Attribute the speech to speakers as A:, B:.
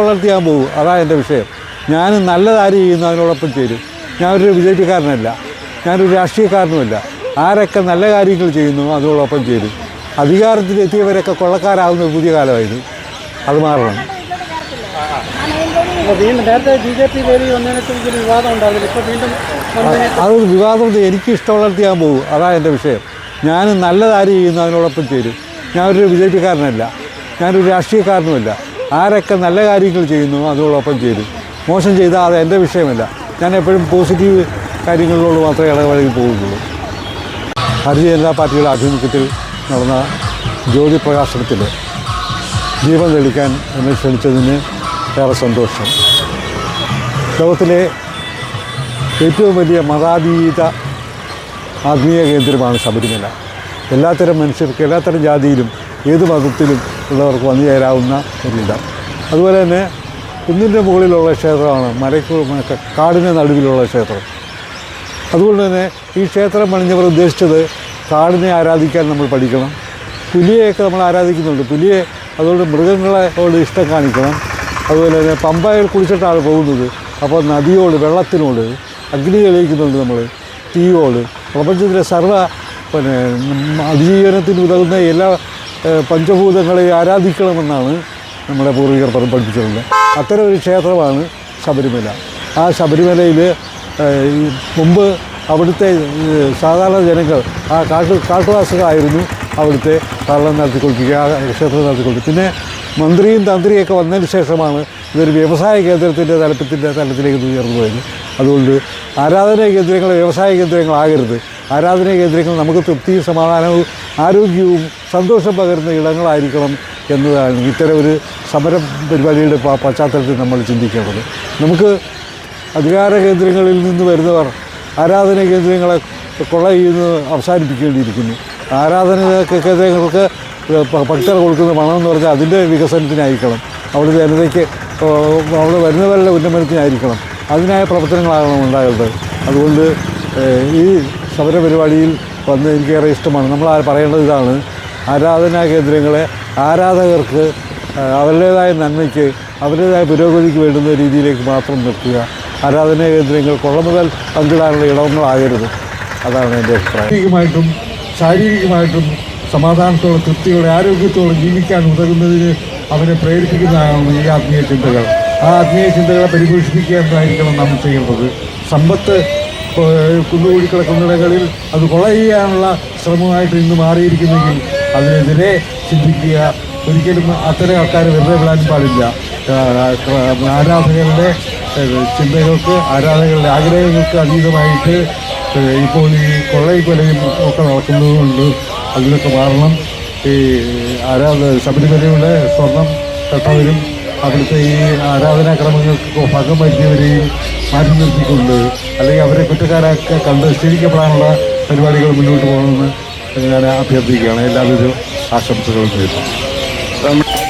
A: വളർത്തിയാൻ പോകും അതാണ് എന്റെ വിഷയം. ഞാൻ നല്ല കാര്യം ചെയ്യുന്നു അതിനോടൊപ്പം ചേരും. ഞാനൊരു ബി ജെ പിക്കാരനല്ല ഞാനൊരു രാഷ്ട്രീയക്കാരനുമല്ല. ആരൊക്കെ നല്ല കാര്യങ്ങൾ ചെയ്യുന്നു അതിനോടൊപ്പം ചേരും. അധികാരത്തിലെത്തിയവരൊക്കെ കൊള്ളക്കാരാവുന്ന പുതിയ കാലമായിരുന്നു. അത് മാറണം.
B: അതൊരു പി വിവാദം
A: എനിക്ക് ഇഷ്ടം വളർത്തിയാൻ പോകും അതാണ് എന്റെ വിഷയം. ഞാൻ നല്ല കാര്യം ചെയ്യുന്നു അതിനോടൊപ്പം ചേരും. ഞാനൊരു ബി ജെ പിക്കാരനല്ല ഞാനൊരു രാഷ്ട്രീയക്കാരനുമല്ല. ആരൊക്കെ നല്ല കാര്യങ്ങൾ ചെയ്യുന്നു അതോടൊപ്പം ചേരും മോശം ചെയ്താൽ അത് എന്റെ വിഷയമല്ല. ഞാൻ എപ്പോഴും പോസിറ്റീവ് കാര്യങ്ങളിലോട് മാത്രമേ ഇടപഴകി പോകുന്നുള്ളൂ. ഭാരതീയ ജനതാ പാർട്ടിയുടെ ആഭിമുഖ്യത്തിൽ നടന്ന ജ്യോതി പ്രകാശനത്തിൽ ജീവൻ തെളിക്കാൻ എന്നെ ക്ഷണിച്ചതിന് ഏറെ സന്തോഷം. ലോകത്തിലെ ഏറ്റവും വലിയ മതാതീത ആത്മീയ കേന്ദ്രമാണ് ശബരിമല. എല്ലാത്തരം മനുഷ്യർക്ക് എല്ലാത്തരം ജാതിയിലും ഏത് മതത്തിലും ഉള്ളവർക്ക് വന്നു ചേരാവുന്ന ഒരിടം. അതുപോലെ തന്നെ കുന്നിന്റെ മുകളിലുള്ള ക്ഷേത്രമാണ് മലയ്ക്ക് കാടിന്റെ നടുവിലുള്ള ക്ഷേത്രം. അതുകൊണ്ട് തന്നെ ഈ ക്ഷേത്രം പണിഞ്ഞവർ ഉദ്ദേശിച്ചത് കാടിനെ ആരാധിക്കാൻ നമ്മൾ പഠിക്കണം. പുലിയെയൊക്കെ നമ്മൾ ആരാധിക്കുന്നുണ്ട്. പുലിയെ അതുകൊണ്ട് മൃഗങ്ങളോട് ഇഷ്ടം കാണിക്കണം. അതുപോലെ തന്നെ പമ്പയിൽ കുളിച്ചിട്ടാണ് പോകുന്നത്. അപ്പോൾ നദിയോട് വെള്ളത്തിനോട് അഗ്നി തെളിയിക്കുന്നുണ്ട് നമ്മൾ. തീയോട്. പ്രപഞ്ചത്തിലെ സർവ പിന്നെ അതിജീവനത്തിന് ഉതകുന്ന എല്ലാ പഞ്ചഭൂതങ്ങളെ ആരാധിക്കണമെന്നാണ് നമ്മുടെ പൂർവികർ പറഞ്ഞ് പഠിപ്പിച്ചിട്ടുണ്ട് അത്തരം ഒരു ക്ഷേത്രമാണ് ശബരിമല. ആ ശബരിമലയിൽ മുമ്പ് അവിടുത്തെ സാധാരണ ജനങ്ങൾ ആ കാട്ടു കാട്ടുവാസികളായിരുന്നു അവിടുത്തെ കള്ളം നടത്തിക്കൊണ്ടിരിക്കുക ആ ക്ഷേത്രം നടത്തിക്കൊണ്ടിരിക്കുക. പിന്നെ മന്ത്രിയും തന്ത്രിയൊക്കെ വന്നതിന് ശേഷമാണ് ഇതൊരു വ്യവസായ കേന്ദ്രത്തിന്റെ തലപ്പത്തിന്റെ തലത്തിലേക്ക് ഉയർന്നു പോയത്. അതുകൊണ്ട് ആരാധനാ കേന്ദ്രങ്ങൾ വ്യവസായ കേന്ദ്രങ്ങളാകരുത് ആരാധനാ കേന്ദ്രങ്ങൾ നമുക്ക് തൃപ്തിയും സമാധാനവും ആരോഗ്യവും സന്തോഷം പകരുന്ന ഇടങ്ങളായിരിക്കണം എന്നതാണ് ഇത്തരം ഒരു സമരം പരിപാടിയുടെ പശ്ചാത്തലത്തിൽ നമ്മൾ ചിന്തിക്കേണ്ടത്. നമുക്ക് അധികാര കേന്ദ്രങ്ങളിൽ നിന്ന് വരുന്നവർ ആരാധന കേന്ദ്രങ്ങളെ കൊള്ള ചെയ്യുന്നത് അവസാനിപ്പിക്കേണ്ടിയിരിക്കുന്നു. ആരാധന കേന്ദ്രങ്ങൾക്ക് ഭക്തർ കൊടുക്കുന്ന പണം എന്ന് പറഞ്ഞാൽ അതിന്റെ വികസനത്തിനായിരിക്കണം. അവിടെ ജനതയ്ക്ക് അവിടെ വരുന്നവരുടെ ഉന്നമനത്തിനായിരിക്കണം. അതിനായ പ്രവർത്തനങ്ങളാകണം ഉണ്ടാകേണ്ടത്. അതുകൊണ്ട് ഈ സമര പരിപാടിയിൽ വന്ന് എനിക്കേറെ ഇഷ്ടമാണ്. നമ്മൾ പറയേണ്ടത് ഇതാണ്. ആരാധനാ കേന്ദ്രങ്ങളെ ആരാധകർക്ക് അവരുടേതായ നന്മയ്ക്ക് അവരുടേതായ പുരോഗതിക്ക് വേണ്ടുന്ന രീതിയിലേക്ക് മാത്രം നിർത്തുക. ആരാധനാ കേന്ദ്രങ്ങൾ കൊള്ളമുതൽ പങ്കിടാനുള്ള ഇടങ്ങളാകരുത്. അതാണ് എന്റെ അഭിപ്രായം. ശാരീരികമായിട്ടും ശാരീരികമായിട്ടും സമാധാനത്തോടെ തൃപ്തിയോടെ ആരോഗ്യത്തോടെ ജീവിക്കാൻ ഉതകുന്നതിന് അവനെ പ്രേരിപ്പിക്കുന്നതാണ് ഈ ആത്മീയ ചിന്തകൾ. ആ ആത്മീയ ചിന്തകളെ പരിപോഷിപ്പിക്കുക എന്നതായിരിക്കണം നാം ചെയ്യേണ്ടത്? സമ്പത്ത് കുന്നുകൂടി കിടക്കുന്നിടങ്ങളിൽ അത് കൊള ചെയ്യാനുള്ള ശ്രമമായിട്ട് ഇന്ന് മാറിയിരിക്കുന്നെങ്കിൽ അതിനെതിരെ ചിന്തിക്കുക. ഒരിക്കലും അത്തരം ആൾക്കാർ വെറുതെ വിടാൻ പാടില്ല. ആരാധകരുടെ ചിന്തകൾക്ക് ആരാധകരുടെ ആഗ്രഹങ്ങൾക്ക് അതീതമായിട്ട് ഇപ്പോൾ ഈ കൊള്ളയും കൊലയും ഒക്കെ നടക്കുന്നതുകൊണ്ട് അതിനൊക്കെ മാറണം. ഈ ആരാധ ശബരിമലയുടെ സ്വർണം കെട്ടവരും അവിടുത്തെ ഈ ആരാധനാക്രമങ്ങൾക്ക് ഭംഗം പറ്റിയവരെയും മാറ്റി നിർത്തിക്കൊണ്ട് അല്ലെങ്കിൽ അവരെ കുറ്റക്കാരൊക്കെ കണ്ട് സ്ഥിരിക്കപ്പെടാനുള്ള പരിപാടികൾ മുന്നോട്ട് പോകണമെന്ന് ഞാൻ അഭ്യർത്ഥിക്കുകയാണ്. എല്ലാവിധ ആശംസകളും നേരുന്നു.